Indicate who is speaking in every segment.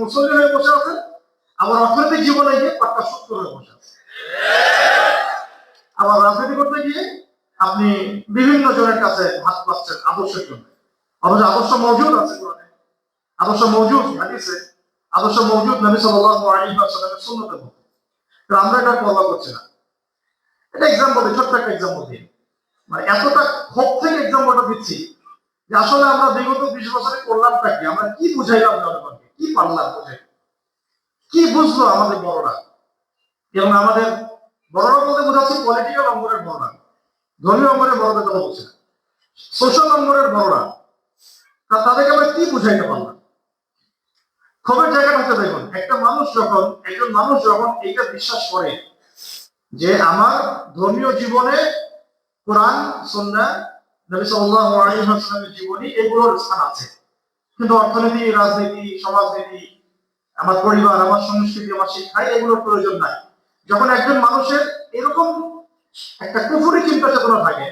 Speaker 1: মুসল্লি হয়ে বসে আছেন আবার অর্থনৈতিক জীবনে গিয়ে সত্য হয়ে বসে আছেন আবার রাজনীতি করতে গিয়ে আপনি বিভিন্ন জনের কাছে হাত পাচ্ছেন আদর্শের জন্য। অথচ আদর্শ মজুদ আছে কোরআনে। আদর্শ মজুদ, হাদিসে আদর্শ মজুদ নবী সাল্লাল্লাহু আলাইহি আমরা এটা পরোয়া করছি না। এটা এক্সাম্পল একটা এক্সাম্পল দিই মানে এতটা ক্ষোভ থেকে দিচ্ছি যে আসলে আমরা বিগত বিশ বছরে করলামটা কি? আমরা কি বুঝাইলাম জনগণকে? কি পারলাম বুঝাই কি বুঝলো আমাদের বড়রা? এবং আমাদের বড়রা বলতে বোঝাচ্ছি পলিটিক্যাল অঙ্গনের বড়রা। ধর্মীয় অঙ্গনের বড়দের কথা বলছি সোশ্যাল অঙ্গনের বড়রা। তা তাদেরকে আমরা কি বুঝাইতে পারলাম? ক্ষোভের জায়গাটা হচ্ছে দেখুন, একটা মানুষ যখন, একজন মানুষ যখন এইটা বিশ্বাস করে যে আমার ধর্মীয় জীবনে কোরআন সন্না জীবনী এগুলোর স্থান আছে। কিন্তু অর্থনীতি, রাজনীতি, সমাজনীতি, আমার পরিবার, আমার সংস্কৃতি, আমার শিক্ষায় এগুলোর প্রয়োজন নাই। যখন একজন মানুষের এরকম একটা কুফুরি চিন্তা চেতনা থাকে,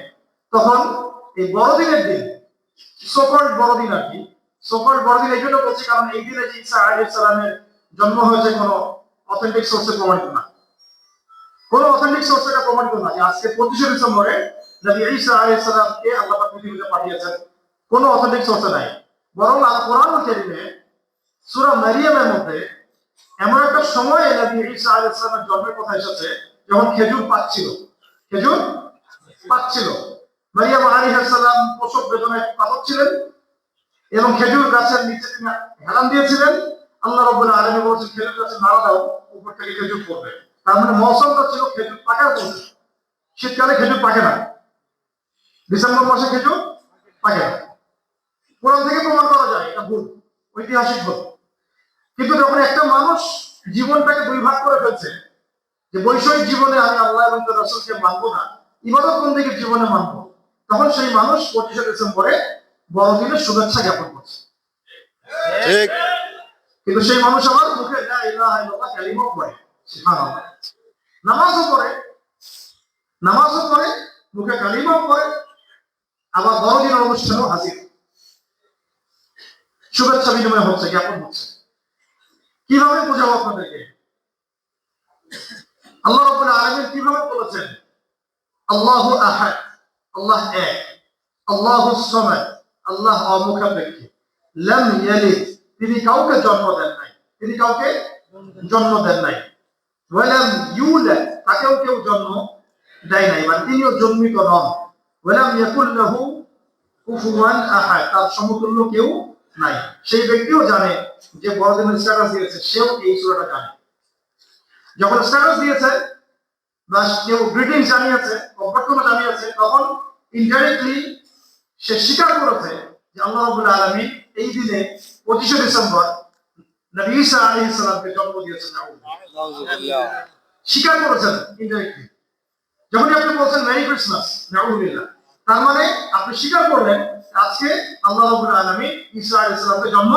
Speaker 1: তখন এই বড়দিনের দিন সকল বড়দিন আর কি সকল বড়দিন এই জন্য বলছি কারণ এই দিনে যে ঈসা আলাইহিস সালামের জন্ম হয়েছে কোনো অথেন্টিক সোর্সে প্রমাণিত না। কোনো অথেন্টিক সোর্স এটা প্রমাণিত না যে আজকে পঁচিশে ডিসেম্বরে নবী ঈসা আলাইহিস সালামকে আল্লাহ পৃথিবীতে পাঠিয়েছেন, কোনো অথেন্টিক সোর্সে নাই। বরং আল কোরআন কারীমে সূরা মারিয়ামের মধ্যে এমন একটা সময়ে নবী ঈসা আলাইহিস সালামের জন্মের কথা এসেছে যখন খেজুর পাচ্ছিল। খেজুর পাচ্ছিল। মারিয়াম আলাইহিস সালাম প্রসব বেদনায় কাতর এবং খেজুর গাছের নিচে তিনি হেলান দিয়েছিলেন। আল্লাহ রব্বুল আলামিন বলেছেন, খেজুর গাছে নাড়া দাও, উপর থেকে খেজুর পড়বে। তার মানে মৌসুমটা ছিল খেজুর পাকার মৌসুম। শীতকালে খেজুর পাকে না। ডিসেম্বর মাসে খেজুর পাকে না। কোরআন থেকে প্রমাণ করা যায় এটা ভুল ঐতিহাসিক ভুল। কিন্তু যখন একটা মানুষ জীবনটাকে দুই ভাগ করে ফেলছে যে বৈষয়িক জীবনে আমি আল্লাহ এবং তার রাসূলকে মানবো না ইবাদত বন্দিকের জীবনে মানবো তখন সেই মানুষ পঁচিশে ডিসেম্বরে বড়দিনের শুভেচ্ছা জ্ঞাপন করছে।
Speaker 2: ঠিক।
Speaker 1: কিন্তু সেই মানুষ আমার মুখে লা ইলাহা ইল্লাল্লাহ কালিমাও পড়ে নামাজও পড়ে নামাজও পড়ে মুখে কালিমাও পড়ে আবার বড়দিনের অনুষ্ঠানেও হাজির। শুভেচ্ছা বিনিময় হচ্ছে, জ্ঞাপন হচ্ছে। কীভাবে বোঝাবো আপনাদেরকে? আল্লাহ রাব্বুল আলামিন কীভাবে বলেছেন? আল্লাহু আহাদ, আল্লাহ এক, আল্লাহু সামাদ, আল্লাহ অমুখাপেক্ষী। লাম ইয়ালিদ, তিনি কাউকে জন্ম দেন নাই। তিনি কাউকে জন্ম দেন নাই। ওয়ালাম ইউলাদ, তাকেও কেউ জন্ম দেয় নাই। মানে তিনিও জন্মিত নন। ওয়ালাম ইয়াকুল লাহু কুফুয়ান আহাদ, তার সমতুল্য কেউ নাই। সেই ব্যক্তিও জানে যে বড়দিনের স্ট্যাটাস দিয়েছে, সেও এই সূরাটা জানে। যখন স্ট্যাটাস দিয়েছে বা কেউ গ্রিটিং জানিয়েছে অভ্যর্থনা জানিয়েছে, তখন ইনডাইরেক্টলি সে স্বীকার করেছে যে আল্লাহ রাব্বুল আলামিন এই দিনে পঁচিশে ডিসেম্বর নবী ঈসা আলাইহিস সালামকে জন্ম দিয়েছেন স্বীকার করেছেন ইনডাইরেক্টলি যখনই আপনি বলছেন মেরি ক্রিসমাস নাউজুবিল্লাহ, তার মানে আপনি স্বীকার করলেন আজকে আল্লাহ রাব্বুল আলামিন ঈসা আলাইহিস সালামকে জন্ম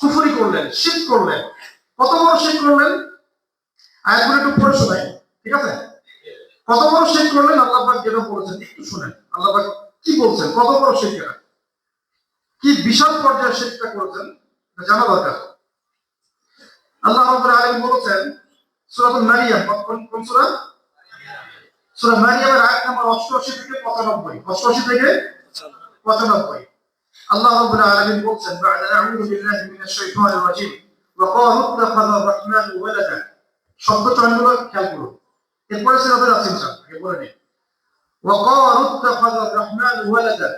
Speaker 1: কুফরি করলেন শিরক করলেন। কত বড় শিরক করলেন? আয়াতগুলো একটু পড়ে শোনাই, ঠিক আছে? কত বড় শিরক করলেন? আল্লাহ পাক যেটা বলেছেন একটু শুনেন। আল্লাহ পাক কি বলছেন? কত বড় শিরক কি বিশাল পর্যায়ের শিরকটা করেছেন? জানা দরকার। আল্লাহ রাব্বুল আলামিন বলেছেন সূরাতুল মারিয়াম কোন কোন সূরা? সূরা মারিয়ামের আয়াত নাম্বার 88 থেকে 95 88 থেকে 95 আল্লাহ রাব্বুল আলামিন বলছেন, বা'দা আউযু বিল্লাহি মিনাশ শাইতানির রাজীম। ওয়া ক্বালু ইত্তাখাযা আর-রাহমানু ওয়ালাদা শব্দ চয়নগুলো খেয়াল করুন। এরপরে সিরাতে আছে ইনশাআল্লাহ আগে বলে নিন ওয়া ক্বালু ইত্তাখাযা আর-রাহমানু ওয়ালাদা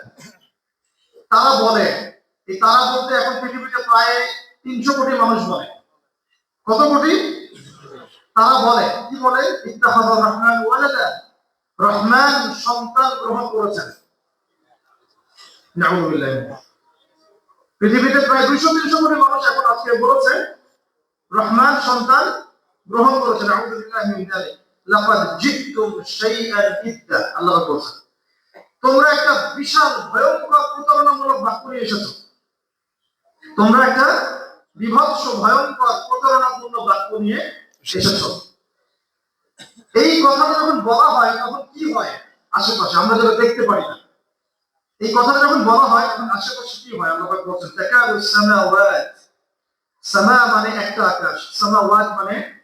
Speaker 1: তারা বলে, এই তারা বলতে এখন পৃথিবীতে প্রায় 300 কোটি মানুষ বলে। কত কোটি? তারা বলে, কি বলে? ইত্তাখাযা আর-রাহমানু ওয়ালাদা রহমান সন্তান গ্রহণ করেছেন। পৃথিবীতে প্রায় দুইশো, তিনশো কোটি মানুষ এখন আজকে বলেছে, রহমান সন্তান গ্রহণ করেছেন। আল্লাহ বলছেন, তোমরা একটা বিশাল ভয়ঙ্কর প্রতারণামূলক বাক্য নিয়ে এসেছ। তোমরা একটা বিভৎস ভয়ঙ্কর প্রতারণাপূর্ণ বাক্য নিয়ে এসেছ। কথাটা যখন বলা হয়, তখন কি হয়? আশেপাশে, আমরা যেটা দেখতে পারি না। এই কথাটা যখন বলা হয়, তখন আশেপাশে কি হয়? আল্লাহ পাক বলছেন তাকাদু সামাওয়াত। সামা মানে একটা আকাশ, সামাওয়াত মানে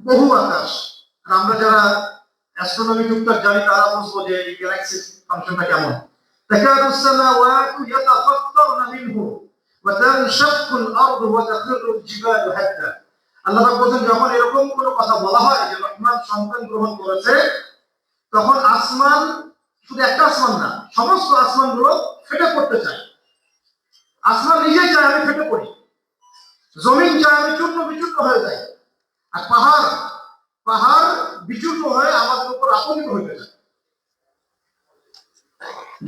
Speaker 1: বহু আকাশ। আর আমরা যারা অ্যাস্ট্রোনমি টুকটাক জানি, তারা বুঝব যে এই গ্যালাক্সি ফাংশনটা কেমন। তাকাদু সামাওয়াত ইয়াতাফাত্তারনা মিনহু। ওয়া তানশাক্কু আল-আরদু ওয়া তাখিরু আল-জিবালু হাত্তা আল্লাহ বলছেন, যখন এরকম কোনো কথা বলা হয় যে রহমান সন্তান গ্রহণ করেছে, তখন আসমান শুধু একটা আসমান না, সমস্ত আসমানগুলো ফেটে পড়তে চায়। আসমান নিজেই চায় আমি ফেটে পড়ি। জমিন চায় আমি চূর্ণ বিচূর্ণ হয়ে যাই। আর পাহাড় পাহাড় বিচূর্ণ হয়ে আমাদের উপর আপনিত হইতে চায়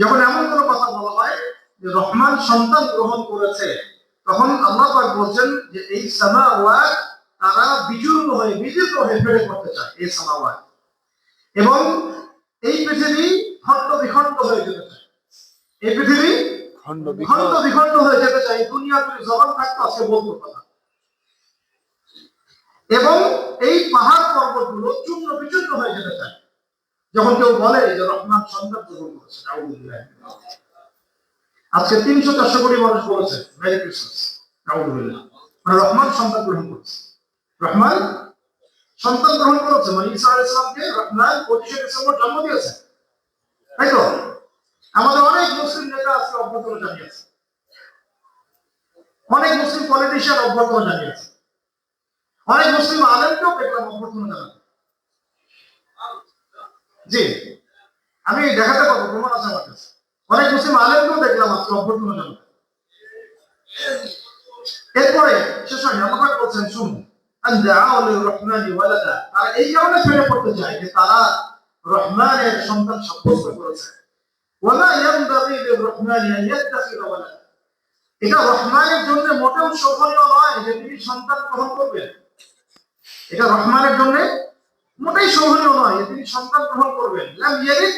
Speaker 1: যখন এমন কোনো কথা বলা হয় যে রহমান সন্তান গ্রহণ করেছে, তখন আল্লাহ পাক বলছেন যে এই সামাওয়াত তারা বিচূর্ণ হয়ে বিচূর্ণ হয়ে ফেটে পড়তে চায় এই সামাওয়াত। এবং এই পৃথিবী খণ্ড বিখণ্ড হয়ে যেতে চায়। এই পৃথিবী
Speaker 2: খণ্ড
Speaker 1: খণ্ড বিখণ্ড হয়ে যেতে চায় দুনিয়া যদি জবান থাকতো আজকে বলতো কথা। এবং এই পাহাড় পর্বতগুলো চূর্ণ বিচূর্ণ হয়ে যেতে চায়। যখন কেউ বলে যে রহমান সন্তান গ্রহণ করেছে। আজকে তিনশো চারশো কোটি মানুষ বলেছে মেরি ক্রিসমাস। মানে রহমান সন্তান গ্রহণ করেছে। রহমান সন্তান গ্রহণ করেছে মানে ঈসা আলাইহিস সালামকে রহমান পঁচিশে ডিসেম্বর জন্ম দিয়েছে। তাই তো? আমাদের অনেক মুসলিম নেতা আজকে অভ্যর্থনা জানিয়েছে। অনেক মুসলিম পলিটিশিয়ান অভ্যর্থনা জানিয়েছে। অনেক মুসলিম আলেমকেও দেখলাম অভ্যর্থনা জানাতে। জি, আমি দেখাতে পারব, প্রমাণ আছে আমার কাছে। অনেক মুসলিম আলেমকেও দেখলাম আজকে অভ্যর্থনা জানাতে। এরপরে, শেষ আল্লাহ পাক বলছেন শুনুন। তারা এই কারণে ফেলে পড়তে চায় যে তারা রহমানের সন্তান সাব্যস্ত করেছে। ওয়ালা ইয়ানবাগি লিররহমানি আন ইয়াত্তাখিযা এটা রহমানের জন্য মোটেও শোভনীয় নয় যে তিনি সন্তান গ্রহণ করবেন। এটা রহমানের জন্য মোটেই শোভনীয় নয় যে তিনি সন্তান গ্রহণ করবেন। লাম ইয়ালিদ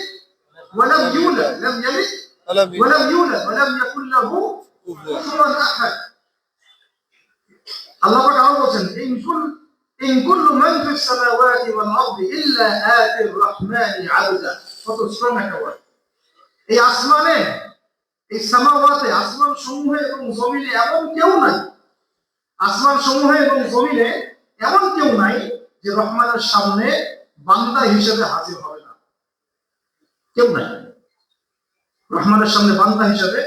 Speaker 1: ওয়ালাম ইউলাদ। লাম ইয়ালিদ ওয়ালাম ইউলাদ। ওয়ালাম ইয়াকুল লাহু কুফুয়ান আহাদ। আল্লাহ আরও বলছেন এই আসমানে, এই সমূহে এবং এমন কেউ নাই। সমূহে এবং এমন কেউ নাই যে রহমানের সামনে বান্দা হিসেবে হাজির হবে না। কেউ নাই। রহমানের সামনে বান্দা হিসেবে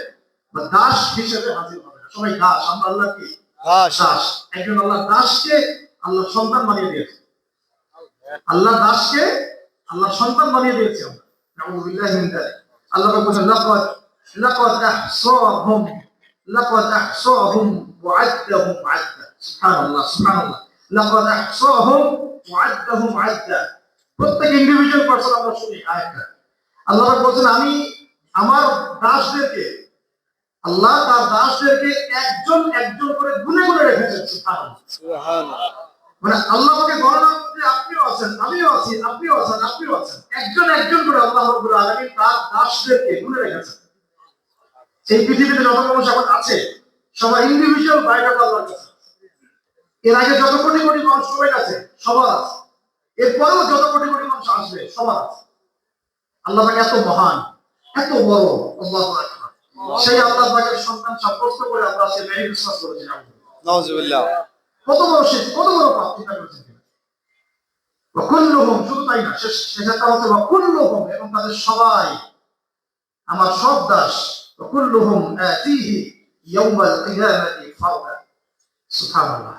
Speaker 1: বা দাস হিসেবে হাজির হবে না। সবাই দাস, আমরা আল্লাহ কি?
Speaker 2: ঘাস
Speaker 1: দাস একজন আল্লাহ দাসকে আল্লাহ সন্তান বানিয়ে দিয়েছে। আল্লাহ দাসকে আল্লাহ সন্তান বানিয়ে দিয়েছে আমরা। আল্লাহ পাক বলেন লাকাদ লাকাদ আহসাহুম লাকাদ আহসাহুম আদ্দা। সুবহানাল্লাহ সুবহানাল্লাহ। লাকাদ আহসাহুম আদ্দা। প্রত্যেক ইন্ডিভিজুয়াল পারসন আমরা শুনি আয়াতটা আল্লাহ বলছেন, আমি আমার দাসদেরকে, আল্লাহ তার দাসদেরকে একজন একজন গুনে গুনে রেখেছেন সুবহানাল্লাহ।
Speaker 2: সুবহানাল্লাহ।
Speaker 1: মানে আল্লাহ আমাকে গণনার মধ্যে আপনিও আছেন আমিও আছি আপনিও আছেন আপনিও আছেন। একজন একজন করে আল্লাহ রব্বুল আলামিন তার দাসদেরকে গুনে রেখেছেন। এই পৃথিবীতে যত মানুষ এখন আছে সবাই ইন্ডিভিজুয়াল বায়োডাটা আল্লাহর কাছে এর আগে যত কোটি কোটি মানুষ সবাই আছে সবার আছে। এরপরেও যত কোটি কোটি মানুষ আসবে সবার আছে। আল্লাহ পাক এত মহান এত বড় আল্লাহ সেই আল্লাহ পাকের সন্তান সাব্যস্ত করে আমরা সে মেরি ক্রিসমাস করেছি
Speaker 2: নাউজুবিল্লাহ।
Speaker 1: কত বড় সে কত বড় চিন্তা করেছেন কুল্লুহুম শুধু তাই না শেষ হচ্ছে কুল্লুহুম এবং তাদের সবাই আমার সব দাস কুল্লুহুম আতিহি ইয়াউমাল কিয়ামাতি ফারদা সুবহানাল্লাহ।